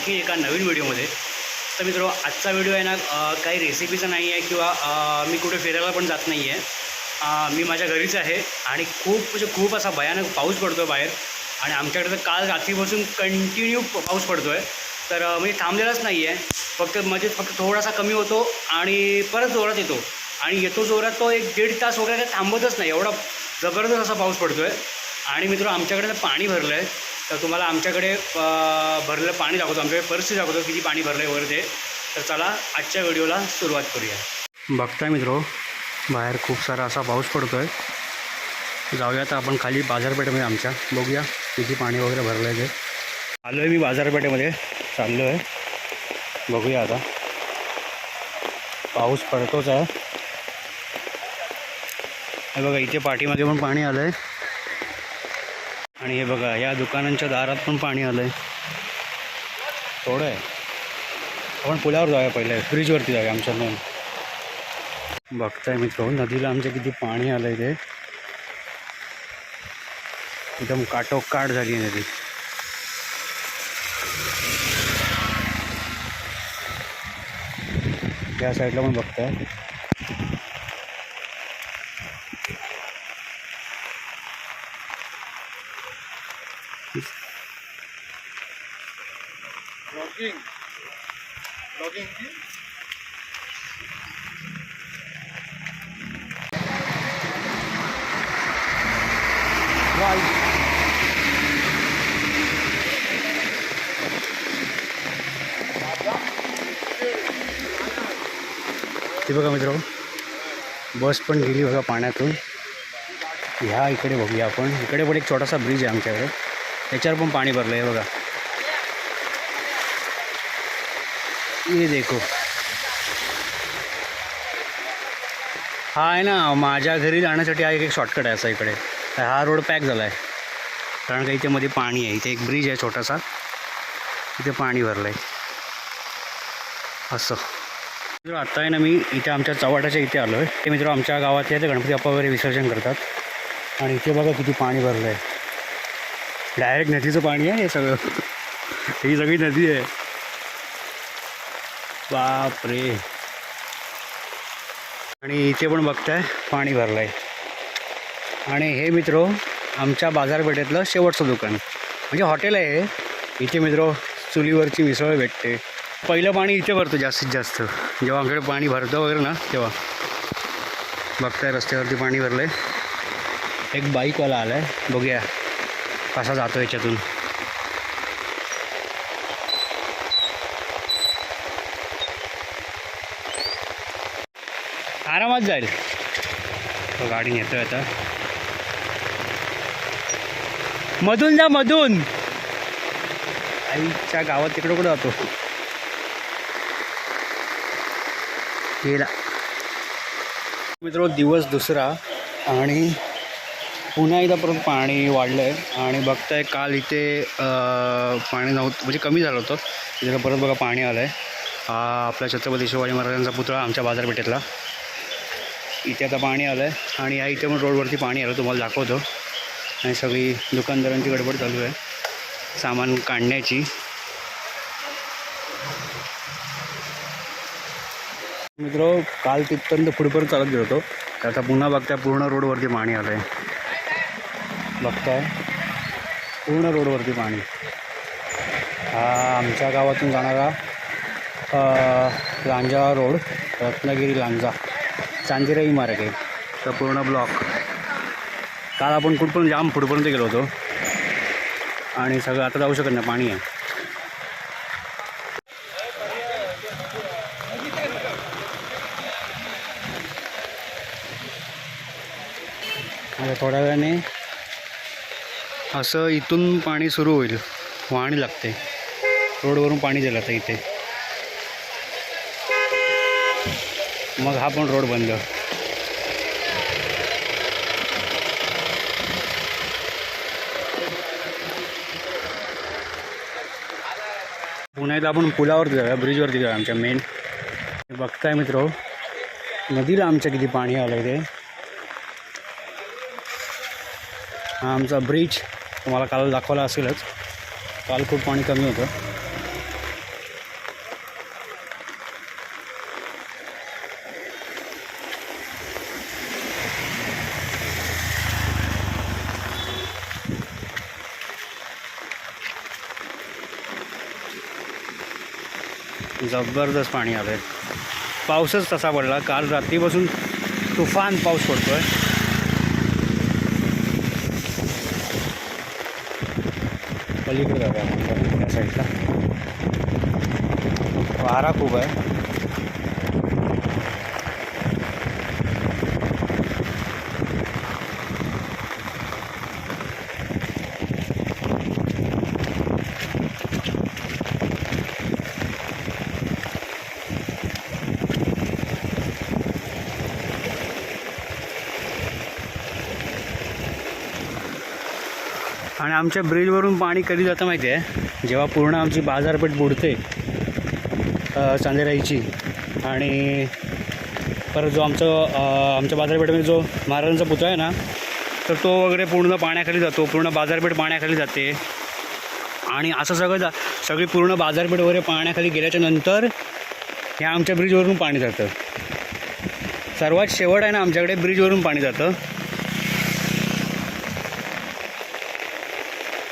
आणखी एका नवीन व्हिडिओमध्ये. तर मित्र आजचा व्हिडिओ आहे ना काही रेसिपीचा नाही आहे किंवा मी कुठे फिरायला पण जात नाही आहे मी माझ्या घरीच आहे आणि खूप म्हणजे खूप असा भयानक पाऊस पडतो आहे बाहेर. आणि आमच्याकडे तर काल रात्रीपासून कंटिन्यू पाऊस पडतो आहे तर म्हणजे थांबलेलाच नाही आहे फक्त म्हणजे फक्त थोडासा कमी होतो आणि परत जोरात येतो. आणि येतो जोरात तो एक दीड तास वगैरे काही थांबतच नाही. एवढा जबरदस्त असा पाऊस पडतो आहे आणि मित्र आमच्याकडे तर पाणी भरलं आहे तर तुम्हाला आमच्याकडे भरलं भरलेलं पाणी दाखवतो. आमच्याकडे परिस्थिती दाखवतो किती पाणी भरलं आहे वगैरे ते. तर चला आजच्या व्हिडिओला सुरुवात करूया. बघताय मित्रो बाहेर खूप सारा असा पाऊस पडतो आहे जाऊया तर आपण खाली बाजारपेठेमध्ये आमच्या. बघूया किती पाणी वगैरे भरलं आहे ते. आलो आहे मी बाजारपेठेमध्ये. चाललो आहे बघूया आता. पाऊस पडतोच आहे. हे बघा इथे पाठीमध्ये पण पाणी आलं आहे आणि हे बघा या दुकानांच्या दारात पण पाणी आलं आहे थोडं आहे आपण पुलावर जाऊया पहिले फ्रीजवरती जाऊया आमच्या नोंद बघताय मित्र नदीला आमच्या किती पाणी आलं आहे ते. एकदम काटोकाट झाली आहे नदी. या साईडला पण बघताय. ते बघा मित्र बस पण गेली बघा पाण्यातून. ह्या इकडे बघूया आपण. इकडे पण एक छोटासा ब्रिज आहे आमच्याकडे. त्याच्यावर पण पाणी भरलं आहे बघा. ये देखो. हा आहे ना, माझ्या घरी जाण्यासाठी हा एक एक शॉर्टकट आहे असा इकडे. हा रोड पॅक झाला आहे. कारण का इथे मध्ये पाणी आहे. इथे एक ब्रिज आहे छोटासा. इथे पाणी भरलं आहे असं. मित्र आता आहे ना मी इथे आमच्या चव्हाट्याच्या इथे आलो आहे ते मित्र आमच्या गावात येते गणपती बाप्पा वगैरे विसर्जन करतात. आणि इथे बघा किती पाणी भरलं आहे डायरेक्ट नदीचं पाणी आहे हे सगळं. ही सगळी नदी आहे. बाप रे आणि इथे पण बघताय पाणी भरलं आहे आणि हे मित्र आमच्या बाजारपेठेतलं शेवटचं दुकान. म्हणजे हॉटेल आहे इथे मित्र चुलीवरची मिसळ भेटते. पहिलं पाणी इथे भरतो जास्तीत जास्त. जेव्हा आमच्याकडे पाणी भरतं वगैरे ना तेव्हा. बघताय रस्त्यावरती पाणी भरलं आहे एक बाईकवाला आला आहे बघूया कसा जातो याच्यातून. आरामात जाईल. तो गाडी नेतोय आता. मधून जा मधून. आईच्या गावात तिकडं कुठं जातो? गेला मित्र दिवस दुसरा आणि पुन्हा एकदा परत पाणी वाढलं आहे आणि बघताय काल इथे पाणी नव्हतं म्हणजे कमी झालं होतं. तिथं परत बघा पाणी आलं आहे हा आपल्या छत्रपती शिवाजी महाराजांचा पुतळा आमच्या बाजारपेठेतला. इथे आता पाणी आलं आहे आणि या इथे पण रोडवरती पाणी आलं तुम्हाला दाखवतो. आणि सगळी दुकानदारांची गडबड चालू आहे. सामान काढण्याची. मित्र काल तिथपर्यंत पुढेपर्यंत चालत गेलो होतो. तर आता पुन्हा बघताय पूर्ण रोडवरती पाणी आलं आहे बघताय. पूर्ण रोडवरती पाणी. हा आमच्या गावातून जाणारा लांजा रोड रत्नागिरी लांजा. चांदिराई मार्ग आहे. तर पूर्ण ब्लॉक काल आपण कुठपर्यंत जाम पुढपर्यंत गेलो होतो. आणि सगळं आता जाऊ शकत नाही पाणी आहे. थोड्या वेळाने असं इथून पाणी सुरू होईल. वाहणी लागते. रोडवरून पाणी दिलं आता इथे. मग हा पण रोड बंद. पुन्हा एकदा आपण पुलावरती जाऊया ब्रिजवरती जाऊया आमच्या मेन बघताय मित्र नदीला आमच्या किती पाणी आलं आहे ते. हा आमचा ब्रिज तुम्हाला काल दाखवला असेलच. काल खूप पाणी कमी होतं. जबरदस्त पाणी आलं आहे पाऊसच तसा पडला. काल रात्रीपासून तुफान पाऊस पडतो आहे पलीकडे जाऊया आपण. साईडला वारा खूप आहे. आमच्या ब्रिजवरून पाणी कधी जातं माहिती आहे? जेव्हा पूर्ण आमची बाजारपेठ बुडते चांदेराईची आणि परत जो आमचं आमच्या बाजारपेठमध्ये जो महाराजांचा पुतळा आहे ना तर तो वगैरे पूर्ण पाण्याखाली जातो पूर्ण बाजारपेठ पाण्याखाली जाते. आणि असं सगळं जा सगळी पूर्ण बाजारपेठ वगैरे पाण्याखाली गेल्याच्यानंतर ह्या आमच्या ब्रिजवरून पाणी जातं. सर्वात शेवट आहे ना आमच्याकडे ब्रिजवरून पाणी जातं.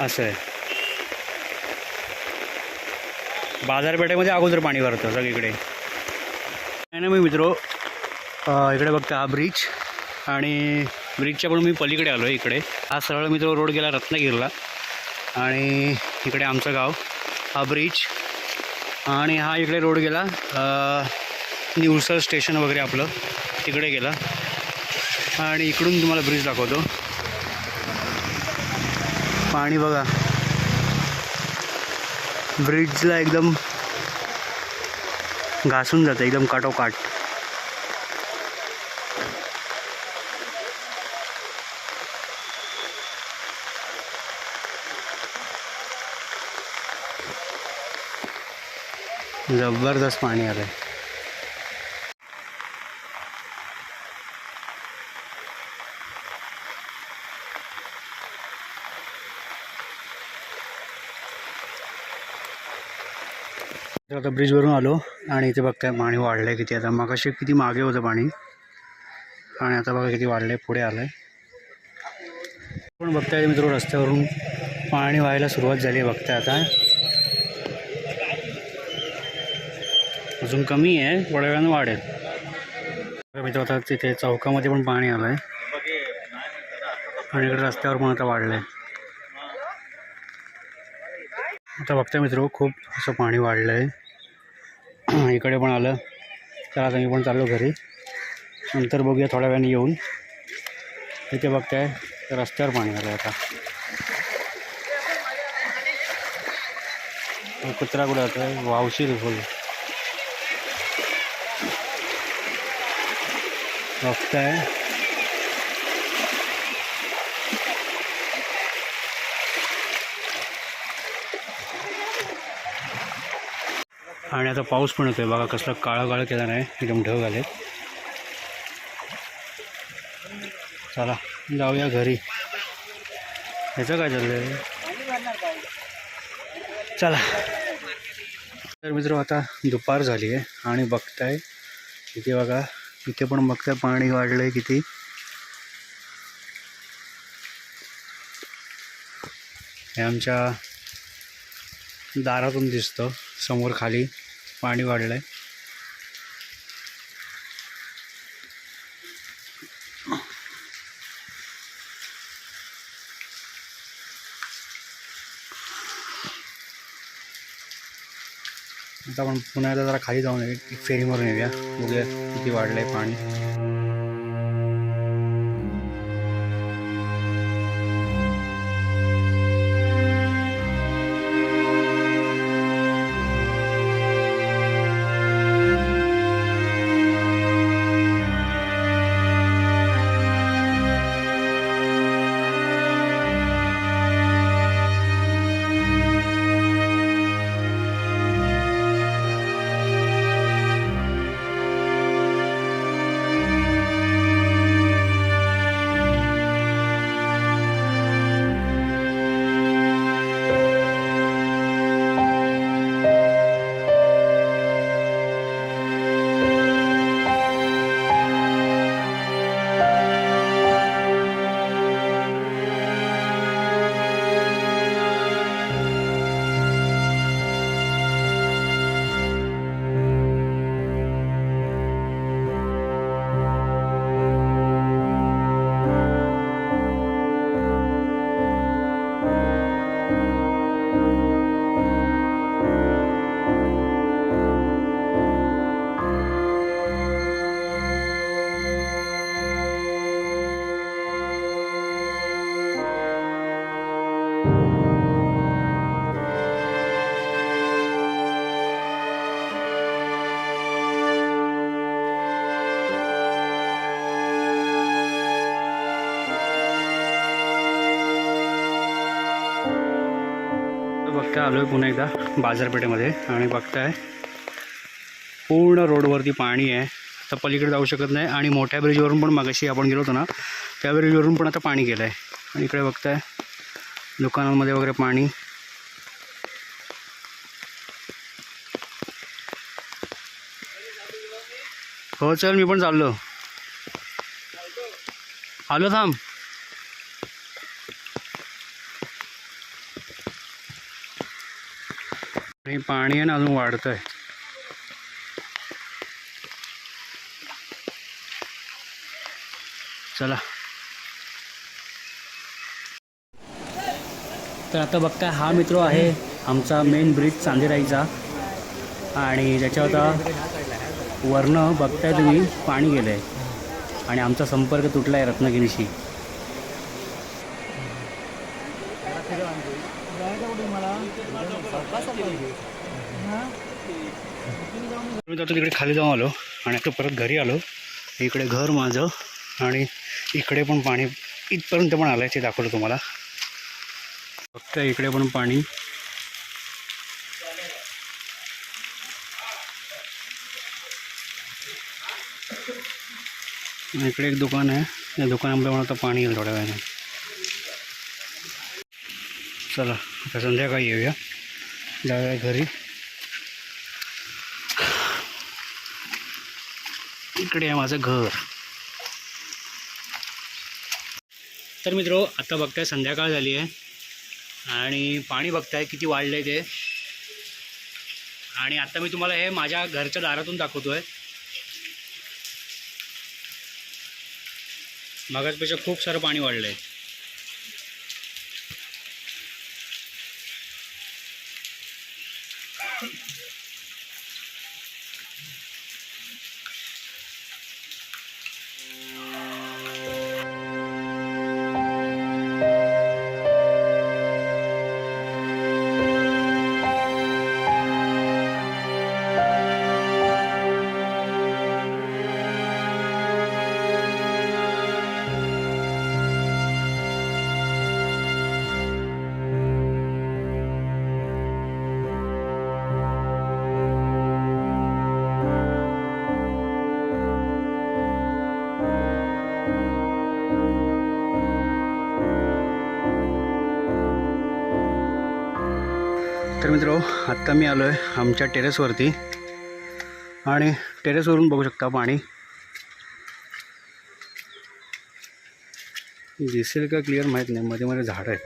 असं आहे. बाजारपेठेमध्ये अगोदर पाणी भरतं सगळीकडे. नाही ना मी मित्रो इकडे बघता हा ब्रिज आणि ब्रिजच्या पण मी पलीकडे आलो आहे इकडे. हा सरळ मित्र रोड गेला रत्नागिरीला आणि इकडे आमचं गाव हा ब्रिज आणि हा इकडे रोड गेला निवसर स्टेशन वगैरे आपलं तिकडे गेला. आणि इकडून तुम्हाला ब्रिज दाखवतो. पाणी बघा. ब्रिजला एकदम घासून जातं एकदम काटोकाट. जबरदस्त पाणी आलं आहे आता ब्रिजवरून आलो आणि इथे बघताय पाणी वाढलं आहे किती. आता मगाशी किती मागे होतं पाणी. आणि आता बघा किती वाढलं आहे पुढे आलं आहे पण बघताय मित्र रस्त्यावरून? पाणी व्हायला सुरुवात झाली आहे बघताय आता. अजून कमी आहे थोड्या वेळानं वाढेल मित्र आता तिथे चौकामध्ये पण पाणी आलं आहे आणि इकडे रस्त्यावर पण आता वाढलं आहे आता बघता मित्र खूप असं पाणी वाढलं आहे इकडे पण आलं. तर आता मी पण चाललो घरी. नंतर बघूया थोड्या वेळाने येऊन. इथे बघताय रस्त्यावर पाणी आलं आता. कुत्रा कुठं आहे वावशीर फुल बघताय. आणि आता पाऊस पण येतोय. बघा कसला काळं काळं केला नाही. एकदम ढग आले चला जाऊया घरी. ह्याचं काय चाललंय? चला. तर मित्र आता दुपार झाली आहे आणि बघताय. इथे बघा इथे पण बघताय पाणी वाढलं आहे किती. हे आमच्या दारातून दिसतं. समोर खाली पाणी वाढलं आहे आता आपण पुन्हा एकदा जरा खाली जाऊन एक एक फेरी मारून येऊया. बघूया किती वाढलं आहे पाणी. बघता आलो आहे पुन्हा एकदा बाजारपेठेमध्ये आणि बघताय पूर्ण रोडवरती पाणी आहे. तर पलीकडे जाऊ शकत नाही आणि मोठ्या ब्रिजवरून पण मागाशी आपण गेलो होतो ना त्या ब्रिजवरून पण आता पाणी गेलं आहे आणि इकडे बघताय दुकानांमध्ये वगैरे पाणी. हो चल मी पण चाललो. आलो थांब. हे पाणी आहे ना अजून वाढतं आहे चला. तर आता बघताय हा मित्र आहे आमचा मेन ब्रिज चांदेराईचा. आणि त्याच्यावर आता वरनं बघताय तुम्ही पाणी गेलं आहे आणि आमचा संपर्क तुटला आहे रत्नागिरीशी. मी आता तिकडे खाली जाऊन आलो आणि आता परत घरी आलो. इकडे घर माझं आणि इकडे पण पाणी इथपर्यंत पण आलं आहे ते दाखवलं तुम्हाला. फक्त इकडे पण पाणी. इकडे एक दुकान आहे. या दुकानामध्ये पण आता पाणी येईल थोड्या वेळाने. चला आता संध्याकाळी येऊया. जाऊया घरी. इकडे आहे माझं घर. तर मित्रो आता बघताय संध्याकाळ झाली आहे. आणि पाणी बघताय किती वाढलं आहे ते. आणि आता मी तुम्हाला हे माझ्या घरच्या दारातून दाखवतो आहे मगाचपेक्षा खूप सारं पाणी वाढलं आहे तर मित्रो आत्ता मी आलो आहे आमच्या टेरेसवरती. आणि टेरेसवरून बघू शकता पाणी दिसेल का क्लिअर माहीत नाही. मध्ये मध्ये झाडं आहेत.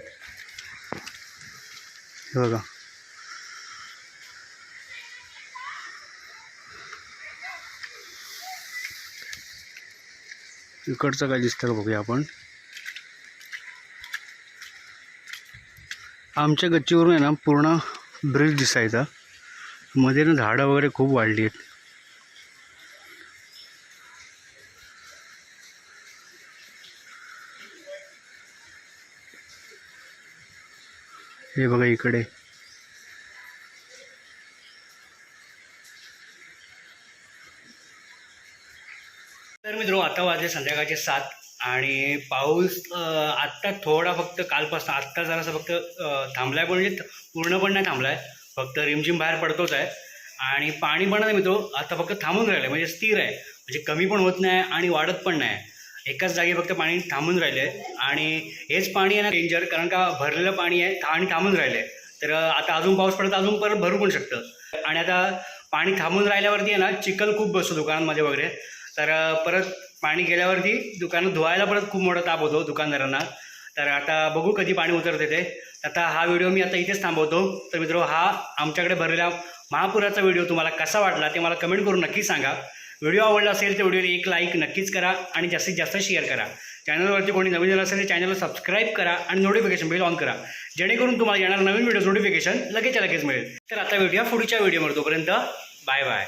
हे बघा. इकडचं काय दिसतं का बघूया आपण. आमच्या गच्चीवरून आहे ना पूर्ण ब्रिज दिसायचा. मध्ये ना झाडं वगैरे खूप वाढली आहेत. हे बघा इकडे. तर मित्रो आता वाजले संध्याकाळचे सात. आणि पाऊस आत्ता थोडा फक्त कालपासून आत्ता जरासा फक्त थांबलाय पण म्हणजे पूर्ण पण नाही थांबलाय. फक्त रिमझिम बाहेर पडतोच आहे. आणि पाणी पण नाही मित्रो आता फक्त थांबून राहिलं म्हणजे स्थिर आहे. म्हणजे कमी पण होत नाही आणि वाढत पण नाही. एकाच जागी फक्त पाणी थांबून राहिलं आहे आणि हेच पाणी आहे ना डेंजर. कारण का भरलेलं पाणी आहे आणि थांबून राहिले आहे तर आता अजून पाऊस पडत अजून परत भरू पण शकतं. आणि आता पाणी थांबून राहिल्यावरती आहे ना चिखल खूप बसतो दुकानांमध्ये वगैरे. तर परत पाणी गेल्यावरती दुकानं धुवायला परत खूप मोठा ताप होतो दुकानदारांना. तर आता बघू कधी पाणी उतरते ते. आता हा व्हिडिओ मी आता इथेच थांबवतो. तर मित्र हा आमच्याकडे भरलेला महापुराचा व्हिडिओ तुम्हाला कसा वाटला ते मला कमेंट करून नक्की सांगा. व्हिडिओ आवडला असेल तर व्हिडिओला एक लाईक नक्कीच करा आणि जास्तीत जास्त शेअर करा. चॅनलवरती कोणी नवीन झालं असेल तर चॅनलला सबस्क्राईब करा आणि नोटिफिकेशन बेल ऑन करा. जेणेकरून तुम्हाला येणार नवीन व्हिडिओ नोटिफिकेशन लगेच लगेच मिळेल. तर आता व्हिडिओ पुढच्या व्हिडिओमध्ये. तोपर्यंत बाय बाय.